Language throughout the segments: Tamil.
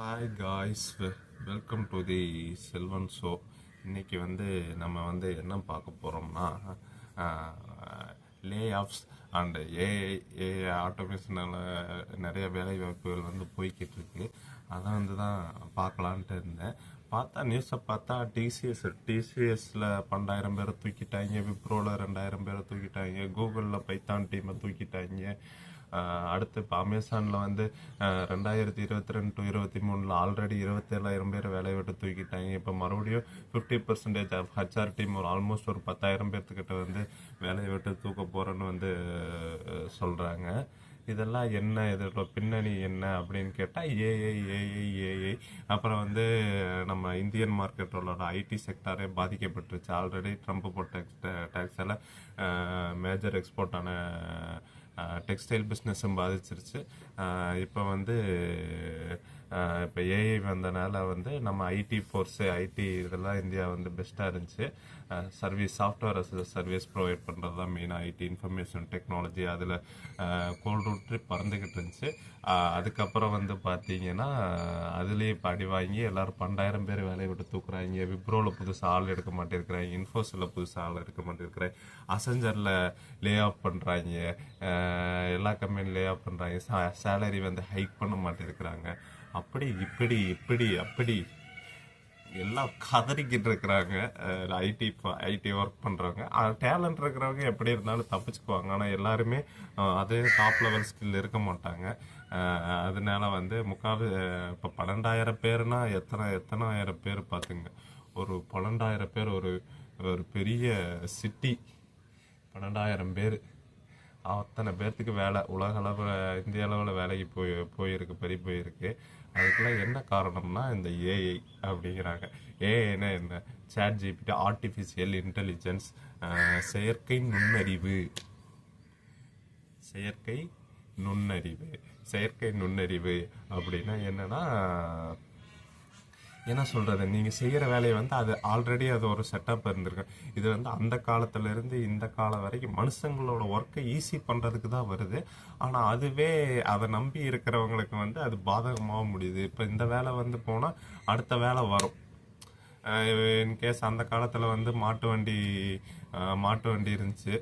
Hi guys welcome to the Selvan show இன்றைக்கி வந்து நம்ம வந்து என்ன பார்க்க போகிறோம்னா layoffs and AI AI ஆட்டோமேஷனால் நிறைய வேலை வாய்ப்புகள் வந்து போய்கிட்டு இருக்கு. அதை வந்து தான் பார்க்கலான்ட்டு இருந்தேன். பார்த்தா நியூஸை பார்த்தா டிசிஎஸ் டிசிஎஸில் பன்னெண்டாயிரம் பேரை தூக்கிட்டாங்க விப்ரோவில் ரெண்டாயிரம் பேரை தூக்கிட்டாங்க கூகுளில் பைத்தான் டீமை தூக்கிட்டாங்க அடுத்து இப்போ அமேசானில் வந்து ரெண்டாயிரத்தி இருபத்தி ரெண்டு டு இருபத்தி மூணில் ஆல்ரெடி இருபத்தேழாயிரம் பேர் வேலையை விட்டு தூக்கிட்டாங்க. இப்போ மறுபடியும் fifty percentage of HR team ஒரு ஆல்மோஸ்ட் ஒரு பத்தாயிரம் பேர்த்துக்கிட்ட வந்து வேலையை விட்டு தூக்க போகிறேன்னு வந்து சொல்கிறாங்க இதெல்லாம் என்ன? இதோட பின்னணி என்ன அப்படின்னு கேட்டால் ஏஐ ஏஐ ஏஐ அப்புறம் வந்து நம்ம இந்தியன் மார்க்கெட்டோட ஐடி செக்டாரே பாதிக்கப்பட்டுருச்சு. ஆல்ரெடி ட்ரம்ப் போட்ட எல்லாம் மேஜர் எக்ஸ்போர்ட்டான டெக்ஸ்டைல் பிஸ்னஸும் பாதிச்சிருச்சு. இப்போ வந்து இப்போ ஏஐ வந்தனால வந்து நம்ம ஐடி ஃபோர்ஸு ஐடி இதெல்லாம் இந்தியா வந்து பெஸ்ட்டாக இருந்துச்சு. Service software as service provide பண்ணுறது தான் மெயினாக ஐடி இன்ஃபர்மேஷன் டெக்னாலஜி அதில் கோல்டு ட்ரிப் பறந்துக்கிட்டு இருந்துச்சு. அதுக்கப்புறம் வந்து பார்த்தீங்கன்னா அதுலேயே இப்போ அடி வாங்கி எல்லோரும் பன்னெண்டாயிரம் பேர் வேலையை விட்டு தூக்குறாங்க. விப்ரோவில் புதுசாக ஆள் எடுக்க மாட்டேங்கிறாங்க. இன்ஃபோஸில் புதுசாக ஆள் எடுக்க மாட்டேங்கிறாங்க. அசஞ்சரில் லே ஆஃப் பண்ணுறாங்க எல்லா கம்பெனியும் லே ஆஃப் பண்ணுறாங்க சேலரி வந்து ஹைக் பண்ண மாட்டேங்கிறாங்க. அப்படி இப்படி இப்படி அப்படி. எல்லாம் கதறிக்கிட்டு இருக்கிறாங்க ஐடி ஐடி ஒர்க் பண்ணுறவங்க டேலண்ட் இருக்கிறவங்க எப்படி இருந்தாலும் தப்பிச்சுக்குவாங்க. ஆனால் எல்லாருமே அதே டாப் லெவல் ஸ்கில் இருக்க மாட்டாங்க. அதனால வந்து முக்கால் இப்போ பன்னெண்டாயிரம் பேர்னா எத்தனை எத்தனாயிரம் பேர் பார்த்துங்க ஒரு பன்னெண்டாயிரம் பேர் ஒரு ஒரு பெரிய சிட்டி பன்னெண்டாயிரம் பேர். அத்தனை பேர்த்துக்கு வேலை. உலக அளவில் இந்திய அளவில் வேலைக்கு போய் போயிருக்கு பெரிய போயிருக்கு. அதுக்கெல்லாம் என்ன காரணம்னா இந்த ஏஐ அப்படிங்கிறாங்க. ஏஐனா என்ன? சேட் ஜிபிடி ஆர்டிஃபிஷியல் இன்டெலிஜென்ஸ் செயற்கை நுண்ணறிவு. செயற்கை நுண்ணறிவு. செயற்கை நுண்ணறிவு அப்படின்னா என்னன்னா என்ன சொல்றது? நீங்க செய்யற வேலையை வந்து அது ஆல்ரெடி அது ஒரு செட்டப் இருந்திருக்கு. இது வந்து அந்த காலத்துல இருந்து இந்த காலம் வரைக்கும் மனுஷங்களோட ஒர்க்கை ஈஸி பண்றதுக்கு தான் வருது. ஆனா அதுவே அதை நம்பி இருக்கிறவங்களுக்கு வந்து அது பாதகமாக முடியுது. இப்ப இந்த வேலை வந்து போனா அடுத்த வேலை வரும். இன்கேஸ் அந்த காலத்தில் வந்து மாட்டு வண்டி மாட்டு வண்டி இருந்துச்சு.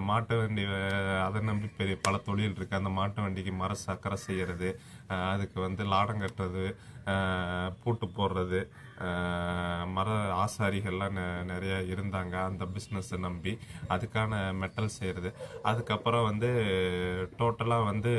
மாட்டு வண்டி அதை நம்பி பெரிய பல தொழில் இருக்குது அந்த மாட்டு வண்டிக்கு மர சக்கரை செய்கிறது அதுக்கு வந்து லாடம் கட்டுறது பூட்டு போடுறது மர ஆசாரிகள்லாம் நெ- நிறையா இருந்தாங்க. அந்த பிஸ்னஸை நம்பி அதுக்கான மெட்டல் செய்யறது. அதுக்கப்புறம் வந்து டோட்டலாக வந்து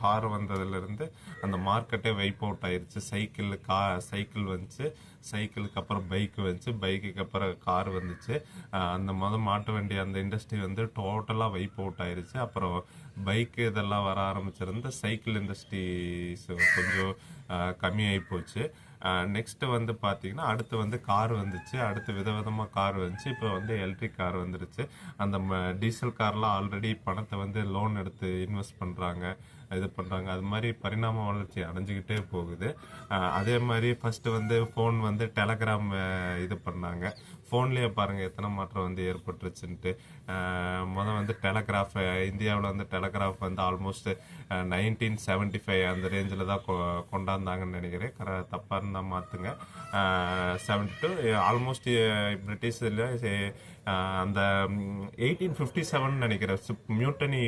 கார் வந்ததுலேருந்து அந்த மார்க்கெட்டே வைப் அவுட் ஆயிடுச்சு சைக்கிள் கா சைக்கிள் வந்துச்சு. சைக்கிளுக்கு அப்புறம் பைக்கு வந்துச்சு. பைக்குக்கு அப்புறம் கார் வந்துச்சு. அந்த முத மாட்டு வண்டி அந்த இண்டஸ்ட்ரி வந்து வந்து டோட்டலாக வைப் அவுட் ஆயிருச்சு. அப்புறம் பைக்கு இதெல்லாம் வர ஆரம்பிச்சிருந்த சைக்கிள் இண்டஸ்ட்ரீஸ் கொஞ்சம் கம்மியாகி போச்சு. நெக்ஸ்ட்டு வந்து பார்த்தீங்கன்னா அடுத்து வந்து கார் வந்துச்சு. அடுத்து விதவிதமாக கார் வந்துச்சு. இப்போ வந்து எலக்ட்ரிக் கார் வந்துருச்சு. அந்த டீசல் கார்லாம் ஆல்ரெடி பணத்தை வந்து லோன் எடுத்து இன்வெஸ்ட் பண்ணுறாங்க இது பண்ணுறாங்க அது மாதிரி பரிணாம வளர்ச்சி அடைஞ்சுக்கிட்டே போகுது. அதே மாதிரி ஃபஸ்ட்டு வந்து ஃபோன் வந்து டெலகிராம் இது பண்ணாங்க. ஃபோன்லேயே பாருங்கள் எத்தனை மாற்றம் வந்து ஏற்பட்டுருச்சுன்ட்டு. மொதல் வந்து டெலகிராஃப் இந்தியாவில் வந்து டெலகிராஃப் வந்து ஆல்மோஸ்ட் நைன்டீன் செவன்டி ஃபைவ் அந்த ரேஞ்சில் தான் கொ- கொண்டாந்தாங்கன்னு நினைக்கிறேன். கர தப்பாக இருந்தால் மாற்றுங்க செவன்டி டூ ஆல்மோஸ்ட் பிரிட்டிஷில் அந்த எயிட்டீன் ஃபிஃப்டி செவன் நினைக்கிறேன். Mutiny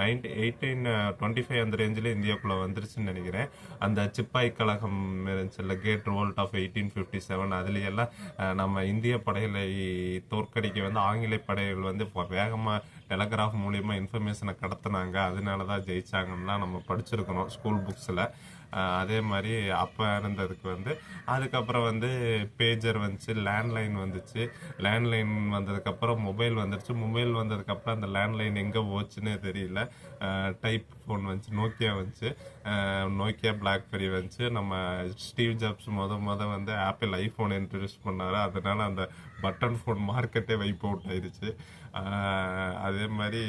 ninety eighteen twenty five அந்த ரேஞ்சில் இந்தியாவுக்குள்ளே வந்துருச்சுன்னு நினைக்கிறேன். அந்த சிப்பாய் கழகம் இருந்துச்சுல்ல gate rolled off eighteen fifty seven அதுலையெல்லாம் நம்ம இந்திய படைகளை தோற்கடிக்க வந்து ஆங்கில படைகள் வந்து வேகமாக டெலகிராஃப் மூலியமாக இன்ஃபர்மேஷனை கடத்தினாங்க. அதனால தான் ஜெயிச்சாங்கன்னா நம்ம படிச்சிருக்கணும் ஸ்கூல் புக்ஸில் அதே மாதிரி அப்போ இருந்ததுக்கு வந்து அதுக்கப்புறம் வந்து பேஜர் வந்துச்சு லேண்ட்லைன் வந்துச்சு. லேண்ட்லைன் வந்ததுக்கப்புறம் மொபைல் வந்துருச்சு. மொபைல் வந்ததுக்கப்புறம் அந்த லேண்ட்லைன் எங்கே போச்சுன்னே தெரியல. டைப் ஃபோன் வந்துச்சு நோக்கியா வந்துச்சு. நோக்கியா பிளாக்பெரி வந்துச்சு. நம்ம ஸ்டீவ் ஜாப்ஸ் முத முத வந்து ஆப்பிள் ஐஃபோன் இன்ட்ரடியூஸ் பண்ணார். அதனால் அந்த பட்டன் ஃபோன் மார்க்கெட்டே வைப் அவுட் ஆயிடுச்சு. அதே மாதிரி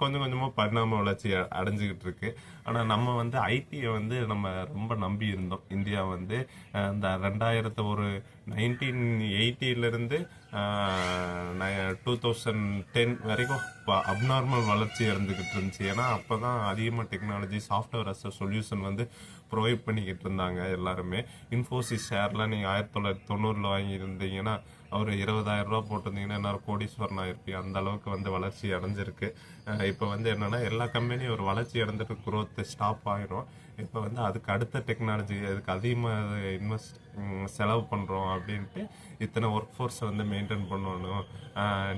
கொஞ்சம் கொஞ்சமாக பரிணாம வளர்ச்சி அடைஞ்சிக்கிட்டு இருக்கு. ஆனால் நம்ம வந்து ஐடியை வந்து நம்ம ரொம்ப நம்பி இருந்தோம். இந்தியா வந்து இந்த ரெண்டாயிரத்து ஒரு நைன்டீன் எயிட்டிலேருந்து டூ தௌசண்ட் டென் வரைக்கும் அப்நார்மல் வளர்ச்சி இருந்துக்கிட்டு இருந்துச்சு. ஏன்னா அப்போ தான் அதிகமாக டெக்னாலஜி சாஃப்ட்வேர் அஸ் சொல்யூஷன் வந்து ப்ரொவைட் பண்ணிக்கிட்டு இருந்தாங்க எல்லாருமே. இன்ஃபோசிஸ் ஷேர்லாம் நீங்கள் ஆயிரத்தி தொள்ளாயிரத்தி தொண்ணூறில் வாங்கியிருந்தீங்கன்னா அவர் இருபதாயிரம் ரூபா போட்டிருந்தீங்கன்னா என்ன கோடீஸ்வரன் ஆயிருப்பி அந்த அளவுக்கு வந்து வளர்ச்சி அடைஞ்சிருக்கு. இப்போ வந்து என்னன்னா எல்லா கம்பெனியும் ஒரு வளர்ச்சி அடைஞ்சிட்டு growth ஸ்டாப் ஆயிரும். இப்போ வந்து அதுக்கு அடுத்த டெக்னாலஜி அதுக்கு அதிகமாக இன்வெஸ்ட் செலவு பண்ணுறோம் அப்படின்ட்டு இத்தனை ஒர்க் ஃபோர்ஸை வந்து மெயின்டைன் பண்ணணும்.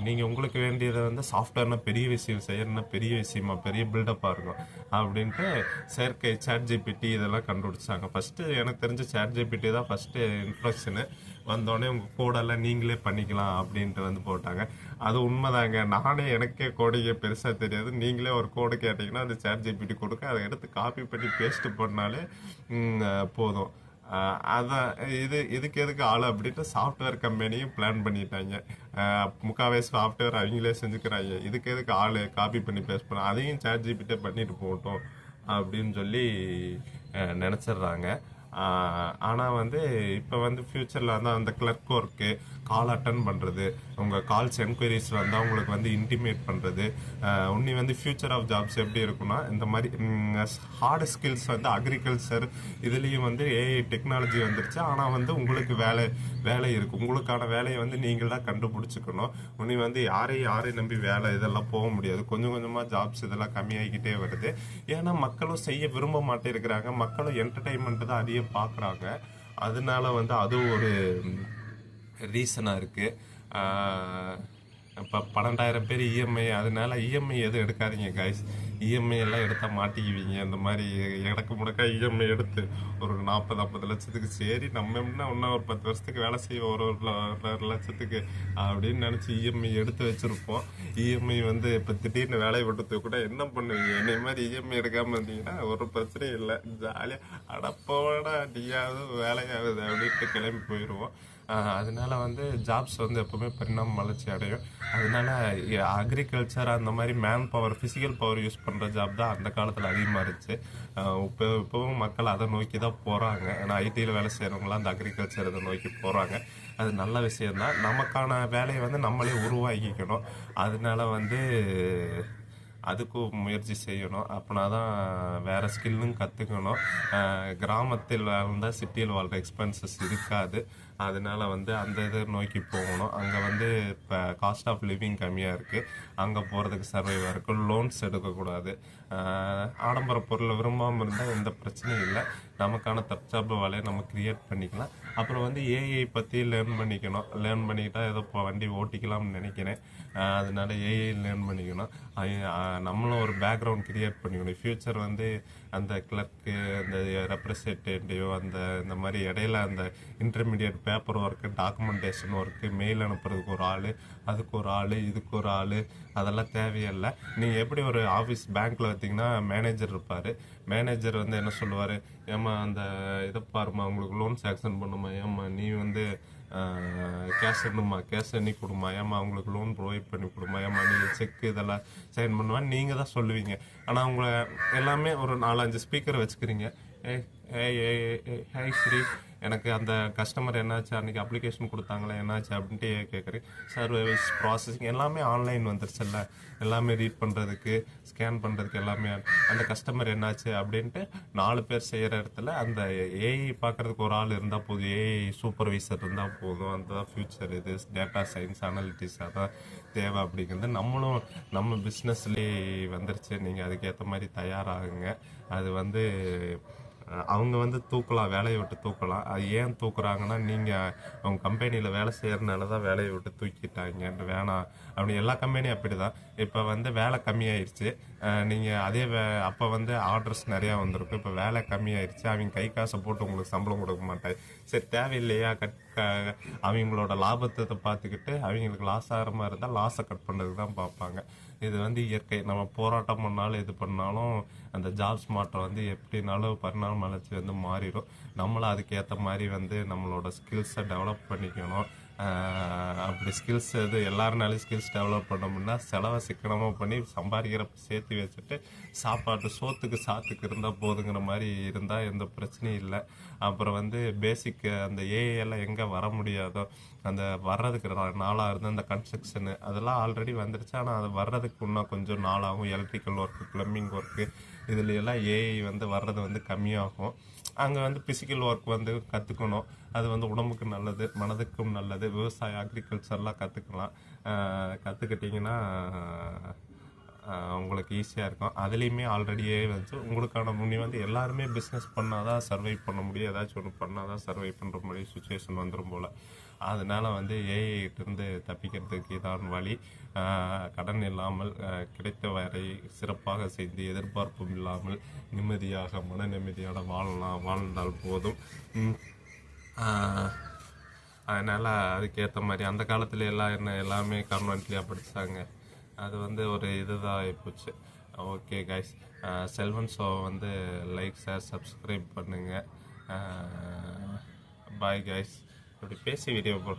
நீங்கள் உங்களுக்கு வேண்டியதை வந்து சாஃப்ட்வேர்னா பெரிய விஷயம் செய்யணும்னா பெரிய விஷயமா பெரிய பில்டப்பாக இருக்கும் அப்படின்ட்டு செயற்கை சேட் ஜிபிடி இதெல்லாம் கண்டுபிடிச்சாங்க. ஃபஸ்ட்டு எனக்கு தெரிஞ்ச சேட் ஜிபிடி தான் ஃபஸ்ட்டு இன்ட்ரொடக்ஷனு வந்தோடனே உங்கள் கோடெல்லாம் நீங்களே பண்ணிக்கலாம் அப்படின்ட்டு வந்து போட்டாங்க. அது உண்மைதாங்க. நானே எனக்கே கோடிங்க பெருசாக தெரியாது. நீங்களே ஒரு கோடு கேட்டிங்கன்னா அது சேட் ஜிபிடி கொடுக்க அதை எடுத்து காப்பி பண்ணி பேஸ்ட் பண்ணாலே போதும். அதான் இது இதுக்கு எதுக்கு ஆள் அப்படின்ட்டு சாஃப்ட்வேர் கம்பெனியும் பிளான் பண்ணிட்டாங்க. முக்காவே சாஃப்ட்வேர் அவங்களே செஞ்சுக்கிறாங்க. இதுக்கு எதுக்கு ஆள்? காப்பி பண்ணி பேஸ்ட் பண்ண அதையும் சேட் ஜிபிட்டே பண்ணிட்டு போகட்டும் அப்படின்னு சொல்லி நினச்சிட்றாங்க. ஆனால் வந்து இப்போ வந்து ஃப்யூச்சரில் வந்து அந்த கிளர்க் ஒர்க்கு கால் அட்டன் பண்ணுறது உங்கள் கால்ஸ் என்கொயரிஸ் வந்தால் உங்களுக்கு வந்து இன்டிமேட் பண்ணுறது உன்னி வந்து ஃபியூச்சர் ஆஃப் ஜாப்ஸ் எப்படி இருக்கும்னா இந்த மாதிரி ஹார்டு ஸ்கில்ஸ் வந்து அக்ரிகல்ச்சர் இதுலேயும் வந்து ஏஐ டெக்னாலஜி வந்துருச்சு. ஆனால் வந்து உங்களுக்கு வேலை வேலை இருக்குது உங்களுக்கான வேலையை வந்து நீங்கள் தான் கண்டுபிடிச்சிக்கணும். உன்னி வந்து யாரையும் யாரையும் நம்பி வேலை இதெல்லாம் போக முடியாது. கொஞ்சம் கொஞ்சமாக ஜாப்ஸ் இதெல்லாம் கம்மியாகிக்கிட்டே வருது. ஏன்னா மக்களும் செய்ய விரும்ப மாட்டேங்கிறாங்க. மக்களும் என்டர்டைன்மெண்ட்டு தான் அதிகம் பார்க்குறாங்க. அதனால வந்து அது ஒரு ரீசனாக இருக்குது இப்போ பன்னெண்டாயிரம் பேர் இஎம்ஐ அதனால இஎம்ஐ எதுவும் எடுக்காதீங்க கைஸ் இஎம்ஐ எல்லாம் எடுத்தால் மாட்டிக்குவீங்க. இந்த மாதிரி எனக்கு முடக்கா இஎம்ஐ எடுத்து ஒரு நாற்பது ஐம்பது லட்சத்துக்கு சரி நம்ம என்ன இன்னும் ஒரு பத்து வருஷத்துக்கு வேலை செய்வோம் ஒரு ஒரு லட்சத்துக்கு அப்படின்னு நினச்சி இஎம்ஐ எடுத்து வச்சுருப்போம். இஎம்ஐ வந்து இப்போ திடீர்னு வேலையை விட்டு கூட என்ன பண்ணுவீங்க? என்னை மாதிரி இஎம்ஐ எடுக்காமல் இருந்தீங்கன்னா ஒரு பிரச்சனையும் இல்லை. ஜாலியாக அடப்போடா நீயாவது வேலையாகுது அப்படின்ட்டு கிளம்பி போயிடுவோம் அதனால வந்து ஜாப்ஸ் வந்து எப்பவுமே பரிணாம வளர்ச்சி அடையும். அதனால அக்ரிகல்ச்சர் அந்த மாதிரி man power physical power use பண்ணுற ஜாப் தான் அந்த காலத்தில் அதிகமாக இருந்துச்சு. இப்போ இப்போவும் மக்கள் அதை நோக்கி தான் போகிறாங்க ஏன்னா ஐடியில் வேலை செய்கிறவங்களாம் அந்த அக்ரிகல்ச்சர் இதை நோக்கி போகிறாங்க அது நல்ல விஷயம்தான். நமக்கான வேலையை வந்து நம்மளே உருவாக்கிக்கணும். அதனால வந்து அதுக்கும் முயற்சி செய்யணும். அப்படின்னா தான் வேறு ஸ்கில்லும் கற்றுக்கணும் கிராமத்தில் வாழ்ந்தால் சிட்டியில் வாழ்கிற எக்ஸ்பென்சஸ் இருக்காது. அதனால் வந்து அந்த இதை நோக்கி போகணும். அங்கே வந்து இப்போ காஸ்ட் ஆஃப் லிவிங் கம்மியாக இருக்குது அங்கே போகிறதுக்கு சர்வைவாக இருக்கும் லோன்ஸ் எடுக்கக்கூடாது. ஆடம்பர பொருளை விரும்பாமல் இருந்தால் எந்த பிரச்சனையும் இல்லை. நமக்கான தற்சார்பு வேலையை நம்ம கிரியேட் பண்ணிக்கலாம். அப்புறம் வந்து ஏஐ பற்றி லேர்ன் பண்ணிக்கணும். லேர்ன் பண்ணிக்கிட்டால் ஏதோ இப்போ வண்டி ஓட்டிக்கலாம்னு நினைக்கிறேன். அதனால ஏஐ லேர்ன் பண்ணிக்கணும். நம்மளும் ஒரு பேக்ரவுண்ட் கிரியேட் பண்ணிக்கணும். ஃப்யூச்சர் வந்து அந்த கிளர்க்கு அந்த ரெப்ரசன்டேட்டிவ் அந்த இந்த மாதிரி இடையில அந்த intermediate paper work documentation work mail அனுப்புறதுக்கு ஒரு ஆள் அதுக்கு ஒரு ஆள் இதுக்கு ஒரு ஆள் அதெல்லாம் தேவையில்லை நீங்கள் எப்படி ஒரு ஆஃபீஸ் பேங்க்கில் பார்த்தீங்கன்னா மேனேஜர் இருப்பார் மேனேஜர் வந்து என்ன சொல்லுவார் ஏம்மா அந்த இதை பாரும்மா உங்களுக்கு லோன் சேங்ஷன் பண்ணுமா ஏம்மா நீ வந்து கேஷ் என்னம்மா கேஷ் எண்ணி கொடுமா ஏம்மா அவங்களுக்கு லோன் ப்ரொவைட் பண்ணி கொடுமா ஏம்மா நீங்கள் செக் இதெல்லாம் சைன் பண்ணுவான்னு நீங்கள் தான் சொல்லுவீங்க ஆனால் அவங்கள எல்லாமே ஒரு நாலஞ்சு ஸ்பீக்கர் வச்சுக்கிறீங்க ஏய் ஏய் ஏய் ஏய் ஹாய் ஸ்ரீ எனக்கு அந்த கஸ்டமர் என்னாச்சு? அன்றைக்கி அப்ளிகேஷன் கொடுத்தாங்களே? என்னாச்சு? அப்படின்ட்டு கேட்குறேன். சர்வீஸ் ப்ராசஸிங் எல்லாமே ஆன்லைன் வந்துருச்சுல்ல. எல்லாமே ரீட் பண்ணுறதுக்கு ஸ்கேன் பண்ணுறதுக்கு எல்லாமே. அந்த கஸ்டமர் என்னாச்சு? அப்படின்ட்டு நாலு பேர் செய்கிற இடத்துல அந்த ஏஐ பார்க்குறதுக்கு ஒரு ஆள் இருந்தால் போதும். ஏஐ சூப்பர்வைசர் இருந்தால் போதும். அந்த ஃபியூச்சர் இது. டேட்டா சயின்ஸ் அனாலிட்டிஸ் அதான் தேவை அப்படிங்கிறது நம்மளும் நம்ம பிஸ்னஸ்லேயே வந்துருச்சு. நீங்கள் அதுக்கேற்ற மாதிரி தயாராகுங்க. அது வந்து அவங்க வந்து தூக்கலாம் வேலையை விட்டு தூக்கலாம். அது ஏன் தூக்குறாங்கன்னா நீங்கள் அவங்க கம்பெனியில் வேலை செய்கிறனால தான் வேலையை விட்டு தூக்கிட்டாங்க. வேணாம். அப்படி எல்லா கம்பெனியும் அப்படி தான் இப்போ வந்து வேலை கம்மியாயிருச்சு. நீங்கள் அதே வே அப்போ வந்து ஆர்டர்ஸ் நிறையா வந்திருக்கும் இப்போ வேலை கம்மியாயிருச்சு. அவங்க கை காசை போட்டு உங்களுக்கு சம்பளம் கொடுக்க மாட்டாங்க. சரி தேவையில்லையா? கட் அவங்களோட லாபத்தை பார்த்துக்கிட்டு அவங்களுக்கு லாஸ் ஆகிற மாதிரி இருந்தால் லாஸை கட் பண்ணுறதுக்கு தான் பார்ப்பாங்க. இது வந்து இயற்கை. நம்ம போராட்டம் பண்ணாலும் இது பண்ணாலும் அந்த ஜாப்ஸ் மாற்றம் வந்து எப்படினாலும் பரிணாம வளர்ச்சி வந்து மாறிடும். நம்மளும் அதுக்கேற்ற மாதிரி வந்து நம்மளோட ஸ்கில்ஸை டெவலப் பண்ணிக்கணும். அப்படி ஸ்கில்ஸ் இது எல்லாருனாலையும் ஸ்கில்ஸ் டெவலப் பண்ணோம்னா செலவை சிக்கனமாக பண்ணி சம்பாதிக்கிறப்ப சேர்த்து வச்சுட்டு சாப்பாட்டு சோத்துக்கு சாத்துக்கு இருந்தால் போதுங்கிற மாதிரி இருந்தால் எந்த பிரச்சனையும் இல்லை. அப்புறம் வந்து பேசிக் அந்த ஏஐ எல்லாம் எங்கே வர முடியாதோ அந்த வர்றதுக்கு நாளாக இருந்து அந்த கன்ஸ்ட்ரக்ஷனு அதெல்லாம் ஆல்ரெடி வந்துருச்சு. ஆனால் அது வர்றதுக்கு இன்னும் கொஞ்சம் நாளாகும் எலக்ட்ரிக்கல் ஒர்க்கு ப்ளம்பிங் ஒர்க்கு இதுல எல்லாம் ஏஐ வந்து வர்றது வந்து கம்மியாகும். அங்கே வந்து பிசிக்கல் ஒர்க் வந்து கற்றுக்கணும் அது வந்து உடம்புக்கு நல்லது மனதுக்கும் நல்லது. விவசாய அக்ரிகல்ச்சர்லாம் கற்றுக்கலாம் கற்றுக்கிட்டிங்கன்னா உங்களுக்கு ஈஸியாக இருக்கும். அதுலேயுமே ஆல்ரெடியே வந்து உங்களுக்கான முன்னி வந்து எல்லாருமே பிஸ்னஸ் பண்ணால் தான் சர்வை பண்ண முடியும். ஏதாச்சும் ஒன்று பண்ணால் தான் சர்வை பண்ணுற மாதிரி சுச்சுவேஷன் வந்துடும் போல். அதனால் வந்து ஏஐட்டிருந்து தப்பிக்கிறதுக்கு இதான் வழி. கடன் இல்லாமல் கிடைத்த வரை சிறப்பாக செய்து எதிர்பார்ப்பும் இல்லாமல் நிம்மதியாக மன நிம்மதியோட வாழலாம் வாழ்ந்தால் போதும். அதனால் அதுக்கேற்ற மாதிரி அந்த காலத்தில் எல்லாம் என்ன எல்லாமே கான்வென்ட்லேயே படித்தாங்க அது வந்து ஒரு இதுதான் ஆகிப்போச்சு ஓகே கைஸ் செல்வன் ஷோ வந்து லைக் ஷேர் சப்ஸ்கிரைப் பண்ணுங்கள் பாய் கைஸ் இப்படி பேசி வீடியோ போ